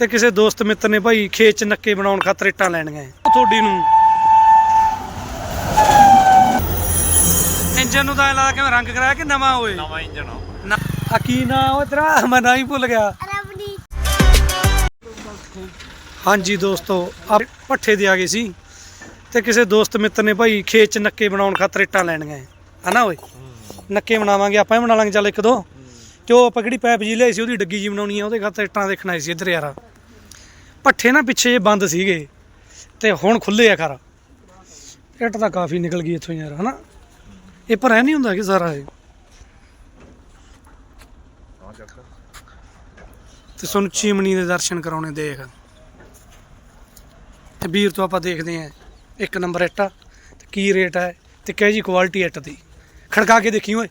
ਤੇ ਕਿਸੇ ਦੋਸਤ ਮਿੱਤਰ ਨੇ ਭਾਈ ਖੇਤ ਚ ਨੱਕੇ ਬਣਾਉਣ ਖਾਤਰ ਇੱਟਾਂ ਲੈਣੀਆਂ ਹੈ। ਉਹ ਤੁਹਾਡੀ ਨੂੰ। ਇੰਜਨ ਨੂੰ ਤਾਂ ਲੱਗਦਾ ਕਿ ਰੰਗ ਕਰਾਇਆ ਕਿ ਨਵਾਂ ਹੋਏ? ਨਵਾਂ ਇੰਜਨ ਨਾ ਆ ਕੀ ਨਾ ਉਹ ਤੇਰਾ? ਮੈਂ ਨਾ ਹੀ ਭੁੱਲ ਗਿਆ। ਹਾਂਜੀ ਦੋਸਤੋ ਆ ਪੱਠੇ ਦੇ ਆ ਗਏ ਸੀ। ਤੇ ਕਿਸੇ ਦੋਸਤ ਮਿੱਤਰ ਨੇ ਭਾਈ ਖੇਤ ਚ ਨੱਕੇ ਬਣਾਉਣ ਖਾਤਰ ਇੱਟਾਂ ਲੈਣੀਆਂ ਹੈ ਹਨਾ ਓਏ ਨੱਕੇ ਬਣਾਵਾਂਗੇ ਆਪਾਂ ਹੀ ਬਣਾ ਲਾਂਗੇ ਚੱਲ ਇੱਕ ਦੋ। ਤੇ ਉਹ ਆਪਾਂ ਕਿਹੜੀ ਪੈਪ ਜੀ ਲਈ ਸੀ ਉਹਦੀ ਡੱਗੀ ਜੀ ਬਣਾਉਣੀ ਆ ਉਹਦੇ ਖਾਤਰ ਇੱਟਾਂ ਦੇਖਣਾ ਸੀ ਇੱਧਰ ਯਾਰ। ਪੱਠੇ ਨਾ ਪਿੱਛੇ ਜੇ ਬੰਦ ਸੀਗੇ ਤੇ ਹੁਣ ਖੁੱਲੇ ਆ ਖਰਾ ਇੱਟ ਤਾਂ ਕਾਫੀ ਨਿਕਲ ਗਈ ਇੱਥੋਂ ਯਾਰ, ਹਨਾ? ਇਹ ਪਰ ਐ ਨਹੀਂ ਹੁੰਦਾ ਕਿ ਸਾਰਾ ਇਹ। ਤੇ ਤੁਹਾਨੂੰ ਚਿਮਨੀ ਦੇ ਦਰਸ਼ਨ ਕਰਾਉਣੇ ਦੇਖ। ਤੇ ਵੀਰ ਤੋਂ ਆਪਾਂ ਦੇਖਦੇ ਆਂ, ਇੱਕ ਨੰਬਰ ਇੱਟ ਆ, ਤੇ ਕੀ ਰੇਟ ਹੈ ਤੇ ਕਿਹੋ ਜੀ ਕੁਆਲਿਟੀ ਇੱਟ ਦੀ। ਖੜਕਾ ਕੇ ਦੇਖੀ ਓਏ।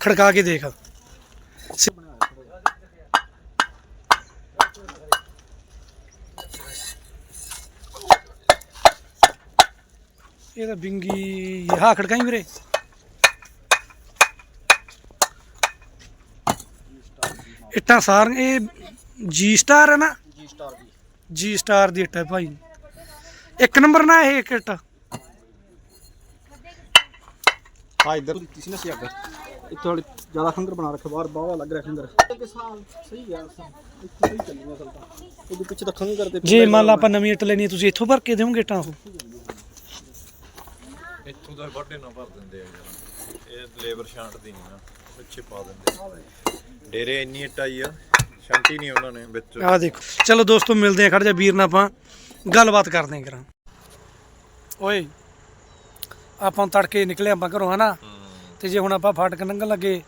ਖੜਕਾ ਕੇ ਦੇਖ। ਇਹ ਤਾਂ ਬਿੰਗੀ ਹਾਂ ਖੜਕਾਈ ਵੀਰੇ। ਇੱਟਾਂ ਸਾਰੀਆਂ ਇਹ ਜੀ ਸਟਾਰ ਹੈ ਨਾ? ਜੀ ਸਟਾਰ ਦੀ। ਜੀ ਸਟਾਰ ਦੀ ਇੱਟ ਹੈ ਭਾਈ। ਇੱਕ ਨੰਬਰ ਨਾ ਇਹ ਇੱਕ ਇੱਟ। ਹਾਂ ਇੱਧਰ। ਕਿਸੇ ਨੇ ਸਿਆਗ ਇੱਥੇ ਥੋੜੀ ਜ਼ਿਆਦਾ ਖੰਦਰ ਬਣਾ ਰੱਖਿਆ ਬਾਹਰ ਬਾਵਾ ਲੱਗ ਰਿਹਾ ਖੰਦਰ ਇੱਕ ਸਾਲ ਸਹੀ ਗਿਆ ਇੱਥੇ ਸਹੀ ਚੱਲੀ ਅਸਲ ਤਾਂ। ਉਹਦੇ ਪਿੱਛੇ ਤਾਂ ਖੰਗਰ ਜੇ ਮੰਨ ਲਾ ਆਪਾਂ ਨਵੀਂ ਇੱਟ ਲੈਣੀ ਹੈ ਤੁਸੀਂ ਇੱਥੋਂ ਭਰ ਕੇ ਦੇਵੋਗੇ ਇੱਟਾਂ ਉਹ? ਇੱਥੋਂ ਦਾ ਵੱਡੇ ਨਾ ਭਰ ਦਿੰਦੇ ਆ ਯਾਰ। ਇਹ ਲੇਬਰ ਛਾਂਟਦੀ ਨਹੀਂ ਨਾ ਪਿੱਛੇ ਪਾ ਦਿੰਦੇ ਡੇਰੇ ਇੰਨੀ ਇਟਾਈ ਆ ਛਾਂਟੀ ਨਹੀਂ ਉਹਨਾਂ ਨੇ ਵਿੱਚ। ਆਹ ਦੇਖੋ ਚਲੋ ਦੋਸਤੋ ਮਿਲਦੇ ਆ ਖੜ ਜਾ ਵੀਰ ਨਾਲ ਆਪਾਂ ਗੱਲਬਾਤ ਕਰਦੇ ਆਂ ਕਰਾਂ ਓਏ ਆਪਾਂ ਤੜਕੇ ਨਿਕਲੇ ਆਪਾਂ ਘਰੋਂ ਹਨਾ? ਤੇ ਜੇ ਹੁਣ ਆਪਾਂ ਫਾਟਕ ਲੰਘਣ ਲੱਗੇ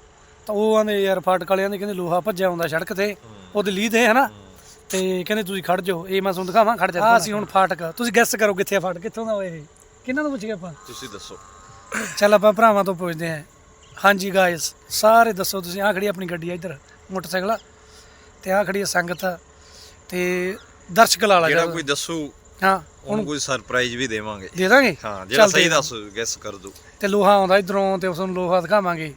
ਤਾਂ ਉਹ ਆਂਦੇ ਯਾਰ ਫਾਟਕ ਵਾਲਿਆਂ ਦੇ ਕਹਿੰਦੇ ਲੋਹਾ ਭੱਜਿਆ ਹੁੰਦਾ ਸੜਕ ਤੇ। ਉਹਦੇ ਲੀਹ ਤੇ ਹਨਾ? ਤੇ ਕਹਿੰਦੇ ਤੁਸੀਂ ਖੜ ਜਾਓ। ਇਹ ਮੈਂ ਤੁਹਾਨੂੰ ਦਿਖਾਵਾਂ ਖੜ ਜਾ ਆ ਅਸੀਂ ਹੁਣ ਫਾਟਕ ਤੁਸੀਂ ਗੈਸ ਕਰੋ ਕਿੱਥੇ ਆ ਫਾਟਕ ਕਿੱਥੋਂ ਦਾ ਓਏ ਇਹ? ਕਿਹਨਾਂ ਤੋਂ ਪੁੱਛ ਗਏ ਆਪਾਂ? ਤੁਸੀਂ ਦੱਸੋ। ਚੱਲ ਆਪਾਂ ਭਰਾਵਾਂ ਤੋਂ ਪੁੱਛਦੇ ਆਂ ਹਾਂਜੀ ਗਾਇਸ ਸਾਰੇ ਦੱਸੋ ਤੁਸੀਂ ਆਹ ਖੜੀ ਆਪਣੀ ਗੱਡੀ ਆ ਇੱਧਰ ਮੋਟਰਸਾਈਕਲ ਆ, ਤੇ ਆਹ ਖੜੀ ਆ ਸੰਗਤ ਤੇ ਦਰਸ਼ਕ ਲਾ ਲਾ ਜਿਹੜਾ ਕੋਈ ਦੱਸੂ ਹਾਂ ਉਹਨੂੰ ਕੋਈ ਸਰਪ੍ਰਾਈਜ਼ ਵੀ ਦੇਵਾਂਗੇ। ਦੇ ਦਾਂਗੇ? ਹਾਂ ਜਿਹੜਾ ਸਹੀ ਦੱਸ ਗੈਸ ਕਰ ਦੂ ਤੇ ਲੋਹਾ ਆਉਂਦਾ ਇਧਰੋਂ ਤੇ ਉਸ ਨੂੰ ਲੋਹਾ ਦਿਖਾਵਾਂਗੇ।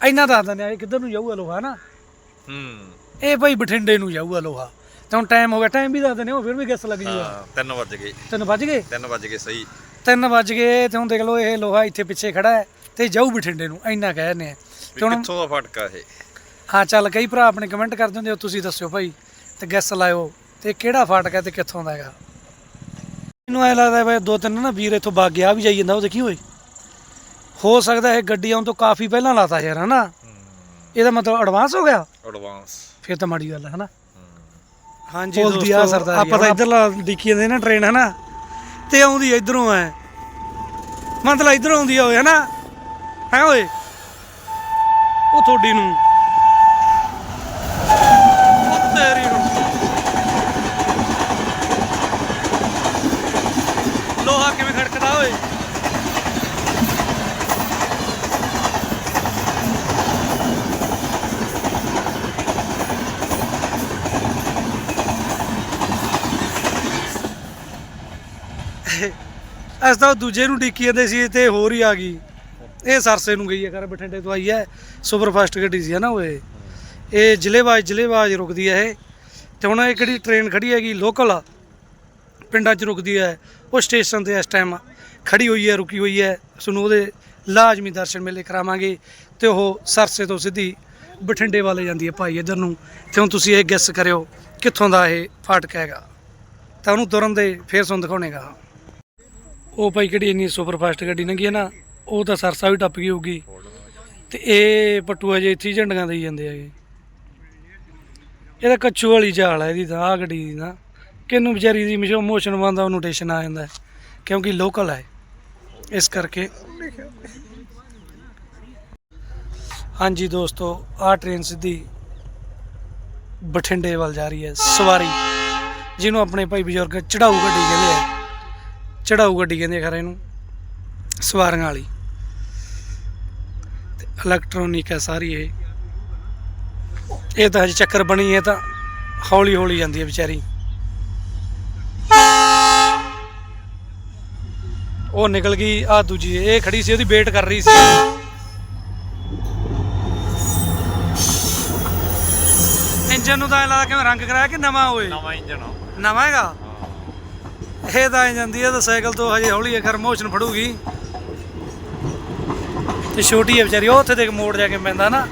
ਇੰਨਾ ਦੱਸ ਦਿੰਦੇ ਆ ਇਹ ਕਿੱਧਰ ਨੂੰ ਜਾਊਗਾ ਲੋਹਾ ਨਾ? ਹੂੰ। ਇਹ ਭਾਈ ਬਠਿੰਡੇ ਨੂੰ ਜਾਊਗਾ ਲੋਹਾ। ਤੇ ਹੁਣ ਟਾਈਮ ਹੋ ਗਿਆ ਟਾਈਮ ਵੀ ਦੱਸ ਦਿੰਦੇ ਹੋ ਫਿਰ ਵੀ ਗਿੱਸ ਲੱਗ ਜੂਗਾ। ਹਾਂ 3 ਵਜ ਗਏ। ਤਿੰਨ ਵੱਜ ਗਏ? 3 ਵਜ ਗਏ ਸਹੀ। 3 ਵੱਜ ਗਏ ਤੇ ਹੁਣ ਦੇਖ ਲਓ ਇਹ ਲੋਹਾ ਇੱਥੇ ਪਿੱਛੇ ਖੜਾ ਹੈ ਤੇ ਜਾਊ ਬਠਿੰਡੇ ਨੂੰ ਇੰਨਾ ਕਹਿ ਦਿੰਦੇ ਆ। ਵੀ ਤੇ ਹੁਣ ਕਿੱਥੋਂ ਦਾ ਫਟਕਾ ਇਹ? ਹਾਂ ਚੱਲ ਕਈ ਭਰਾ ਆਪਣੇ ਕਮੈਂਟ ਕਰ ਦਿੰਦੇ ਹੋ ਤੁਸੀਂ ਦੱਸਿਓ ਭਾਈ ਤੇ ਗੈਸ ਲਾਇਓ ਤੇ ਕਿਹੜਾ ਫਾਟਕ ਹੈ ਤੇ ਕਿੱਥੋਂ ਦਾ ਹੈਗਾ। ਮੈਨੂੰ ਐ ਲੱਗਦਾ ਬਈ ਦੋ ਤਿੰਨ ਨਾ ਵੀਰ ਇੱਥੋਂ ਵਗ ਗਿਆ ਵੀ ਜਾਈ ਜਾਂਦਾ ਉਹ ਦੇਖੀ ਓਏ। ਹੋ ਸਕਦਾ ਇਹ ਗੱਡੀ ਆਉਣ ਤੋਂ ਕਾਫੀ ਪਹਿਲਾਂ ਲਾਤਾ ਯਾਰ ਹਨਾ? ਇਹਦਾ ਮਤਲਬ ਐਡਵਾਂਸ ਹੋ ਗਿਆ? ਐਡਵਾਂਸ ਫਿਰ ਤਾਂ ਮਾੜੀ ਗੱਲ ਹੈ ਹਨਾ? ਹਾਂਜੀ ਦੋਸਤੋ ਆਪਾਂ ਤਾਂ ਇੱਧਰਲਾ ਡਿੱਕੀ ਜਾਂਦੇ ਨਾ ਟ੍ਰੇਨ ਹਨਾ? ਤੇ ਆਉਂਦੀ ਇਧਰੋਂ ਐ। ਮਤਲਬ ਇਧਰੋਂ ਆਉਂਦੀ ਓਏ ਹਨਾ? ਹੈ ਓਏ? ਉਹ ਤੁਹਾਡੀ ਨੂੰ। ਉਹ ਤੇਰੀ ਨੂੰ ਲੋਹਾ ਕਿਵੇਂ ਖੜਕਦਾ ਓਏ ਅਸੀਂ ਤਾਂ ਉਹ ਦੂਜੇ ਨੂੰ ਡਿੱਕੀ ਜਾਂਦੇ ਸੀ ਤੇ ਹੋਰ ਹੀ ਆ ਗਈ। ਇਹ ਸਰਸੇ ਨੂੰ ਗਈ ਹੈ ਕਰ ਬਠਿੰਡੇ ਤੋਂ ਆਈ ਹੈ ਸੁਪਰ ਫਾਸਟ ਗੱਡੀ ਸੀ ਹੈ ਨਾ ਉਹ ਇਹ। ਜ਼ਿਲ੍ਹੇਵਾਜ ਜ਼ਿਲ੍ਹੇਵਾਜ ਰੁਕਦੀ ਹੈ ਇਹ। ਤੇ ਹੁਣ ਇਹ ਕਿਹੜੀ ਟ੍ਰੇਨ ਖੜੀ ਹੈਗੀ ਲੋਕਲ ਆ। ਪਿੰਡਾਂ 'ਚ ਰੁਕਦੀ ਹੈ, ਉਹ ਸਟੇਸ਼ਨ ਤੇ ਇਸ ਟਾਈਮ ਖੜੀ ਹੋਈ ਹੈ, ਰੁਕੀ ਹੋਈ ਹੈ। ਤੁਹਾਨੂੰ ਉਹਦੇ ਲਾਜ਼ਮੀ ਦਰਸ਼ਨ ਮੇਲੇ ਕਰਾਵਾਂਗੇ। ਤੇ ਉਹ ਸਰਸੇ ਤੋਂ ਸਿੱਧੀ ਬਠਿੰਡੇ ਵਾਲੇ ਜਾਂਦੀ ਹੈ ਭਾਈ ਇੱਧਰ ਨੂੰ। ਤੇ ਹੁਣ ਤੁਸੀਂ ਇਹ ਗੈਸ ਕਰਿਓ, ਕਿੱਥੋਂ ਦਾ ਇਹ ਫਾਟਕ ਹੈਗਾ। ਤਾਂ ਉਹਨੂੰ ਤੁਰਨ ਦੇ ਫੇਰ ਤੁਹਾਨੂੰ ਦਿਖਾਉਣੇਗਾ ਉਹ ਭਾਈ ਕਿਹੜੀ ਇੰਨੀ ਸੁਪਰ ਫਾਸਟ ਗੱਡੀ ਲੰਗੀ ਹੈ ਨਾ, ਉਹ ਤਾਂ ਸਰਸਾ ਵੀ ਟੱਪ ਗਈ ਹੋਊਗੀ। ਤੇ ਇਹ ਪੱਟੂ ਅਜੇ ਇੱਥੇ ਝੰਡੀਆਂ ਦੇਈ ਜਾਂਦੇ ਹੈਗੇ। ਇਹਦਾ ਕੱਚੂ ਵਾਲੀ ਚਾਲ ਹੈ ਇਹਦੀ ਤਾਂ ਆ ਗੱਡੀ ਦੀ ਨਾ। ਕਿੰਨੂੰ ਵਿਚਾਰੀ ਦੀ ਮਿਸ਼ੋ ਮੋਸ਼ਨ ਬੰਦਾ ਉਹਨੂੰ ਟੇਸ਼ਨ ਆ ਜਾਂਦਾ ਕਿਉਂਕਿ ਲੋਕਲ ਹੈ ਇਸ ਕਰਕੇ। ਹਾਂਜੀ ਦੋਸਤੋ, ਆਹ ਟ੍ਰੇਨ ਸਿੱਧੀ ਬਠਿੰਡੇ ਵੱਲ ਜਾ ਰਹੀ ਹੈ, ਸਵਾਰੀ, ਜਿਹਨੂੰ ਆਪਣੇ ਭਾਈ ਬਜ਼ੁਰਗ ਚੜਾਊ ਗੱਡੀ ਕਹਿੰਦੇ ਆ। ਚੜਾਊ ਗੱਡੀ ਕਹਿੰਦੇ ਖਰੇ ਇਹਨੂੰ ਸਵਾਰੀਆਂ ਵਾਲੀ। ਤੇ ਇਲੈਕਟ੍ਰੋਨਿਕ ਹੈ ਸਾਰੀ ਇਹ। ਇਹ ਤਾਂ ਹਜੇ ਚੱਕਰ ਬਣੀ ਹੈ ਤਾਂ ਹੌਲੀ ਹੌਲੀ ਜਾਂਦੀ ਹੈ ਵਿਚਾਰੀ। ਉਹ ਨਿਕਲ ਗਈ ਆ ਦੂਜੀ ਇਹ ਖੜੀ ਸੀ ਉਹਦੀ ਵੇਟ ਕਰ ਰਹੀ ਸੀ। ਇੰਜਨ ਨੂੰ ਤਾਂ ਲੱਗਦਾ ਕਿਵੇਂ ਰੰਗ ਕਰਾਇਆ ਕਿ ਨਵਾਂ ਹੋਏ ਨਵਾਂ ਇੰਜਨ ਆ। ਨਵਾਂ ਹੈਗਾ? ਇਹ ਤਾਂ ਆ ਜਾਂਦੀ ਹੈ ਤਾਂ ਸਾਈਕਲ ਤੋਂ ਹਜੇ ਹੌਲੀ ਹੈ ਖਰ ਮੋਸ਼ਨ ਫੜੂਗੀ। ਤੇ ਛੋਟੀ ਹੈ ਵਿਚਾਰੀ, ਉਹ ਉੱਥੇ ਦੇਖ ਮੋੜ ਜਾ ਕੇ ਪੈਂਦਾ ਨਾ।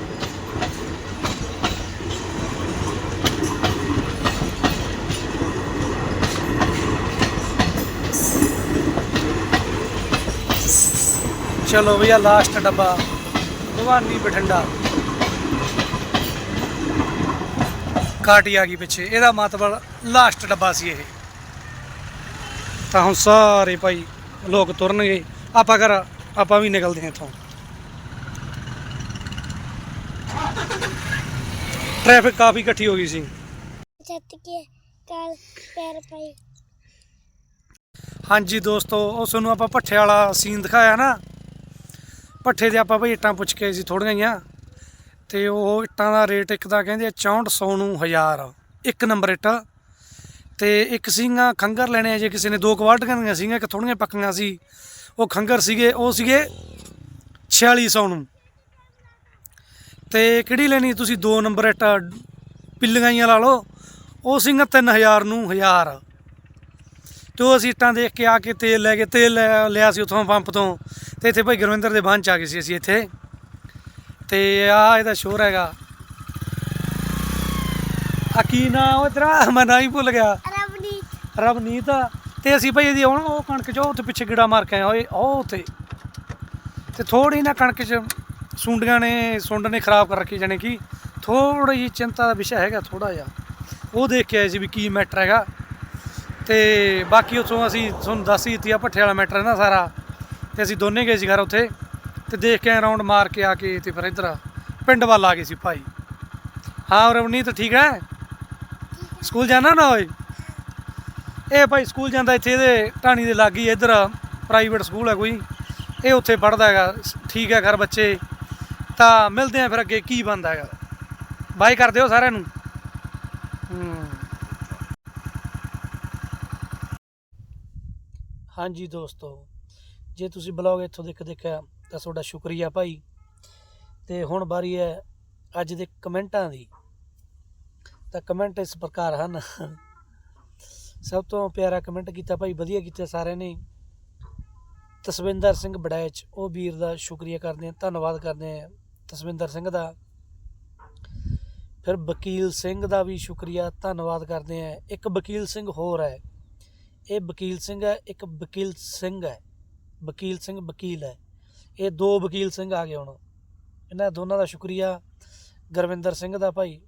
ਚਲੋ ਭਈਆ ਲਾਸਟ ਡੱਬਾ। ਭਵਾਨੀ ਬਠਿੰਡਾ। ਕਾਟੀ ਆ ਗਈ ਪਿੱਛੇ, ਇਹਦਾ ਮਤਲਬ ਲਾਸਟ ਡੱਬਾ ਸੀ ਇਹ। ਤਾਂ ਹੁਣ ਸਾਰੇ ਭਾਈ ਲੋਕ ਤੁਰਨਗੇ। ਆਪਾਂ ਕਰ ਆਪਾਂ ਵੀ ਨਿਕਲਦੇ ਹਾਂ ਇੱਥੋਂ। ਟ੍ਰੈਫਿਕ ਕਾਫੀ ਇਕੱਠੀ ਹੋ ਗਈ ਸੀ। ਛੱਤ ਕੇ ਕਾਲ ਪੈਰ ਪਾਈ। ਹਾਂਜੀ ਦੋਸਤੋ ਉਹ ਤੁਹਾਨੂੰ ਆਪਾਂ ਭੱਠੇ ਵਾਲਾ ਸੀਨ ਦਿਖਾਇਆ ਨਾ। ਭੱਠੇ ਦੇ ਆਪਾਂ ਭਾਈ ਇੱਟਾਂ ਪੁੱਛ ਕੇ ਸੀ ਥੋੜੀਆਂ ਜਿਹੀਆਂ। ਤੇ ਉਹ ਇੱਟਾਂ ਦਾ ਰੇਟ ਇੱਕ ਦਾ ਕਹਿੰਦੇ ਆ 6400 ਨੂੰ 1000 ਇੱਕ ਨੰਬਰ ਇੱਟ। ਤੇ ਇੱਕ ਸੀਗਾ ਖੰਗਰ ਲੈਣੇ ਆ ਜੇ ਕਿਸੇ ਨੇ ਦੋ ਕੁਆਲਟੀਆਂ ਦੀਆਂ ਸੀਗੀਆਂ, ਇੱਕ ਥੋੜੀਆਂ ਪੱਕੀਆਂ ਸੀ। ਉਹ ਖੰਗਰ ਸੀਗੇ, ਉਹ ਸੀਗੇ 4600 ਨੂੰ। ਤੇ ਕਿਹੜੀ ਲੈਣੀ ਤੁਸੀਂ? ਦੋ ਨੰਬਰ ਇੱਟ ਪਿੱਲੀਆਂ ਲਾ ਲਓ। ਉਹ ਸੀਗਾ 3000 ਨੂੰ 1000 ਤੇ ਉਹ ਅਸੀਂ ਇੱਟਾਂ ਦੇਖ ਕੇ ਆ ਕੇ ਤੇਲ ਲੈ ਕੇ, ਤੇਲ ਲੈ- ਲਿਆ ਸੀ ਉੱਥੋਂ ਪੰਪ ਤੋਂ। ਤੇ ਇੱਥੇ ਭਾਈ ਗੁਰਵਿੰਦਰ ਦੇ ਬੰਨ ਚ ਆ ਗਏ ਸੀ ਅਸੀਂ ਇੱਥੇ। ਤੇ ਆ ਇਹਦਾ ਸ਼ੋਰ ਹੈਗਾ। ਆ ਕੀ ਨਾ ਉਹ ਤੇਰਾ? ਮੈਂ ਨਾ ਹੀ ਭੁੱਲ ਗਿਆ। ਰਬਨੀ ਰਵਨੀਤ ਤੇ ਅਸੀਂ ਭਾਈ ਇਹਦੀ ਹੁਣ ਉਹ ਕਣਕ ਚ ਉਹ ਉੱਥੇ ਪਿੱਛੇ ਗਿੜਾ ਮਾਰ ਕੇ ਆਏ ਹੋਏ ਉਹ ਉੱਥੇ। ਤੇ ਥੋੜੀ ਨਾ ਕਣਕ ਚ ਸੁੰਡੀਆਂ ਨੇ ਸੁੰਡ ਨੇ ਖਰਾਬ ਕਰ ਰੱਖੀ ਜਾਣੀ ਕਿ ਥੋੜੀ ਜਿਹੀ ਚਿੰਤਾ ਦਾ ਵਿਸ਼ਾ ਹੈਗਾ ਥੋੜਾ ਜਿਹਾ। ਉਹ ਦੇਖ ਕੇ ਆਏ ਸੀ ਵੀ ਕੀ ਮੈਟਰ ਹੈਗਾ। ਤੇ ਬਾਕੀ ਉੱਥੋਂ ਅਸੀਂ ਤੁਹਾਨੂੰ ਦੱਸ ਹੀ ਦਿੱਤੀ ਆ ਭੱਠੇ ਵਾਲਾ ਮੈਟਰ ਹੈ ਨਾ ਸਾਰਾ। ਤੇ ਅਸੀਂ ਦੋਨੇ ਗਏ ਸੀ ਘਰ ਉੱਥੇ। ਤੇ ਦੇਖ ਕੇ ਰਾਉਂਡ ਮਾਰ ਕੇ ਆ ਕੇ ਤੇ ਫਿਰ ਇੱਧਰ ਪਿੰਡ ਵੱਲ ਆ ਗਏ ਸੀ ਭਾਈ। ਹਾਂ ਰਵਨੀਤ ਠੀਕ ਹੈ? ਸਕੂਲ ਜਾਣਾ ਨਾ ਓਏ? ਇਹ ਭਾਈ ਸਕੂਲ ਜਾਂਦਾ ਇੱਥੇ ਇਹਦੇ ਢਾਣੀ ਦੇ ਲਾਗੀ ਇੱਧਰ ਪ੍ਰਾਈਵੇਟ ਸਕੂਲ ਹੈ ਕੋਈ। ਇਹ ਉੱਥੇ ਪੜਦਾ ਹੈਗਾ ਠੀਕ ਹੈ ਘਰ ਬੱਚੇ। ਤਾਂ ਮਿਲਦੇ ਆ ਫਿਰ ਅੱਗੇ ਕੀ ਬਣਦਾ ਹੈਗਾ। ਬਾਈ ਕਰ ਦਿਓ ਸਾਰਿਆਂ ਨੂੰ। ਹਾਂਜੀ ਦੋਸਤੋ, ਜੇ ਤੁਸੀਂ ਬਲੌਗ ਇੱਥੋਂ ਦੇਖ ਦੇਖਿਆ ਤਾਂ ਤੁਹਾਡਾ ਸ਼ੁਕਰੀਆ ਭਾਈ। ਤੇ ਹੁਣ ਵਾਰੀ ਹੈ ਅੱਜ ਦੇ ਕਮੈਂਟਾਂ ਦੀ। ਤਾਂ ਕਮੈਂਟ ਇਸ ਪ੍ਰਕਾਰ ਹਨ। ਸਭ ਤੋਂ ਪਿਆਰਾ ਕਮੈਂਟ ਕੀਤਾ ਭਾਈ, ਵਧੀਆ ਕੀਤਾ ਸਾਰਿਆਂ ਨੇ। ਤਸਵਿੰਦਰ ਸਿੰਘ ਬੜੈਚ ਉਹ ਵੀਰ ਦਾ ਸ਼ੁਕਰੀਆ ਕਰਦੇ ਹਾਂ, ਧੰਨਵਾਦ ਕਰਦੇ ਹਾਂ ਤਸਵਿੰਦਰ ਸਿੰਘ ਦਾ। ਫਿਰ ਵਕੀਲ ਸਿੰਘ ਦਾ ਵੀ ਸ਼ੁਕਰੀਆ, ਧੰਨਵਾਦ ਕਰਦੇ ਹਾਂ। ਇੱਕ ਵਕੀਲ ਸਿੰਘ ਹੋਰ ਹੈ। ਇਹ ਵਕੀਲ ਸਿੰਘ ਹੈ, ਇੱਕ ਵਕੀਲ ਸਿੰਘ ਹੈ। ਵਕੀਲ ਸਿੰਘ ਵਕੀਲ ਹੈ। ਇਹ ਦੋ ਵਕੀਲ ਸਿੰਘ ਆ ਗਏ ਹੁਣ। ਇਹਨਾਂ ਦੋਨਾਂ ਦਾ ਸ਼ੁਕਰੀਆ। ਗੁਰਵਿੰਦਰ ਸਿੰਘ ਦਾ ਭਾਈ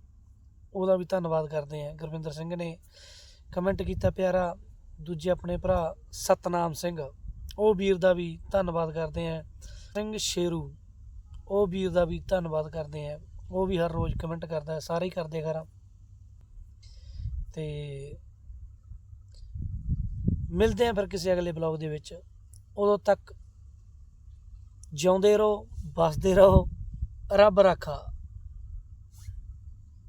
ਉਹਦਾ ਵੀ ਧੰਨਵਾਦ ਕਰਦੇ ਹਾਂ। ਗੁਰਵਿੰਦਰ ਸਿੰਘ ਨੇ ਕਮੈਂਟ ਕੀਤਾ ਪਿਆਰਾ, ਦੂਜੇ ਆਪਣੇ ਭਰਾ ਸਤਨਾਮ ਸਿੰਘ, ਉਹ ਵੀਰ ਦਾ ਵੀ ਧੰਨਵਾਦ ਕਰਦੇ ਹਾਂ। ਸਿੰਘ ਸ਼ੇਰੂ, ਉਹ ਵੀਰ ਦਾ ਵੀ ਧੰਨਵਾਦ ਕਰਦੇ ਹਾਂ। ਉਹ ਵੀ ਹਰ ਰੋਜ਼ ਕਮੈਂਟ ਕਰਦਾ ਹੈ, ਸਾਰੇ ਹੀ ਕਰਦੇ ਖਰਾ ਤੇ ਮਿਲਦੇ ਹਾਂ ਫਿਰ ਕਿਸੇ ਅਗਲੇ ਬਲੌਗ ਦੇ ਵਿੱਚ। ਉਦੋਂ ਤੱਕ ਜਿਉਂਦੇ ਰਹੋ ਬਸਦੇ ਰਹੋ, ਰੱਬ ਰਾਖਾ।